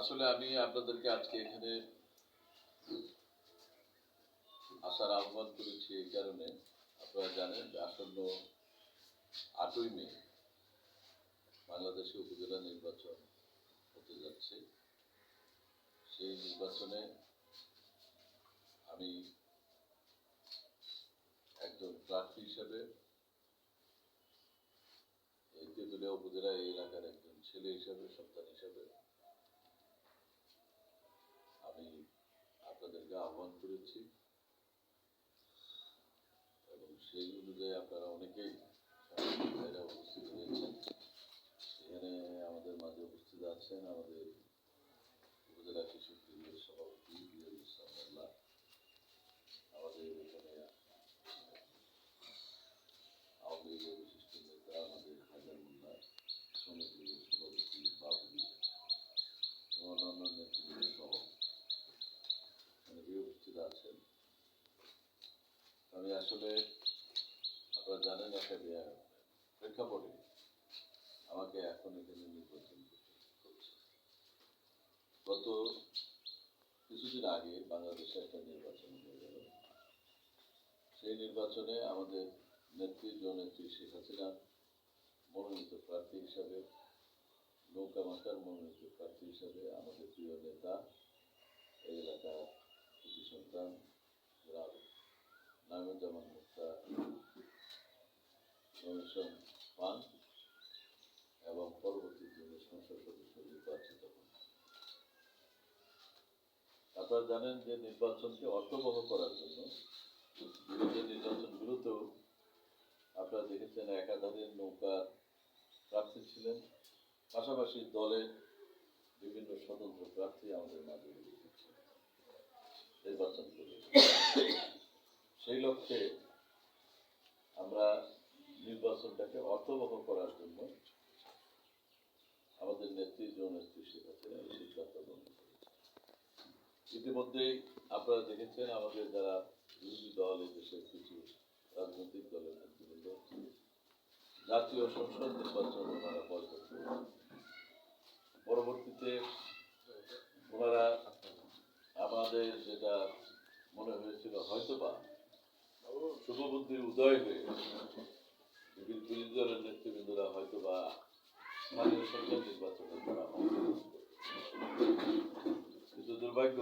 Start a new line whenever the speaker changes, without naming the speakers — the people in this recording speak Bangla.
আসলে আমি আপনাদেরকে আজকে এখানে আসার আহ্বান করেছি এই কারণে। আপনারা জানেন যে আসন্ন আটই মে বাংলাদেশে উপজেলা নির্বাচন হতে যাচ্ছে। সেই নির্বাচনে আমি একজন প্রার্থী হিসেবে তেঁতুলিয়া উপজেলা এই এলাকার একজন ছেলে হিসেবে, সন্তান হিসেবে আমি আপনাদেরকে আহ্বান করেছি। এবং সেই অনুযায়ী আপনারা অনেকেই উপস্থিত হয়েছেন এখানে আমাদের মাঝে উপস্থিত আছেন আমাদের উপজেলা কৃষি কেন্দ্রের সভাপতি বিএল ইসলাম মোল্লা আমাদের এখানে আওয়ামী লীগের বিশিষ্ট নেতা আমাদের হাজার মোল্লা সমিতির সভাপতি বাবুল এবং অন্যান্য নেতৃবৃন্দ সহ অনেকেই উপস্থিত আছেন আমি আসলে আপনারা জানেন একটা প্রেক্ষাপটে আমাকে এখন এখানে নির্বাচন গত কিছুদিন আগে বাংলাদেশে একটা নির্বাচন হয়ে গেল। সেই নির্বাচনে আমাদের নেত্রী জননেত্রী শেখ হাসিনা মনোনীত প্রার্থী হিসাবে, নৌকা মার্কার মনোনীত প্রার্থী হিসাবে আমাদের প্রিয় নেতা, এই এলাকার সন্তান নাইমুজ্জামান মুক্তা নমিশন পান এবং পরবর্তী দিনে সংসদ সদস্য নির্বাচিত হন আপনারা জানেন যে নির্বাচনকে অর্থবহ করার জন্য বিরোধী নির্বাচনগুলোতেও আপনারা দেখেছেন একাধারে নৌকা প্রার্থী ছিলেন। পাশাপাশি দলের বিভিন্ন স্বতন্ত্র প্রার্থী আমাদের মাঝে উপস্থিত ছিলেন নির্বাচন করে সেই লক্ষ্যে আমরা নির্বাচনটাকে অর্থবহ করার জন্য আমাদের নেত্রী জননেত্রী শেখ হাসিনা এই সিদ্ধান্ত গ্রহণ ইতিমধ্যেই আপনারা দেখেছেন আমাদের যারা বিরোধী দল, এই দেশের কিছু রাজনৈতিক দলের নেতৃবৃন্দ, জাতীয় সংসদ নির্বাচন ওনারা বয়কট পরবর্তীতে ওনারা আমাদের যেটা মনে হয়েছিল হয়তোবা শুভবুদ্ধির উদয় হয়ে বিরোধী দলের নেতৃবৃন্দরা হয়তোবা স্থানীয় সরকার নির্বাচনে কিন্তু দুর্ভাগ্য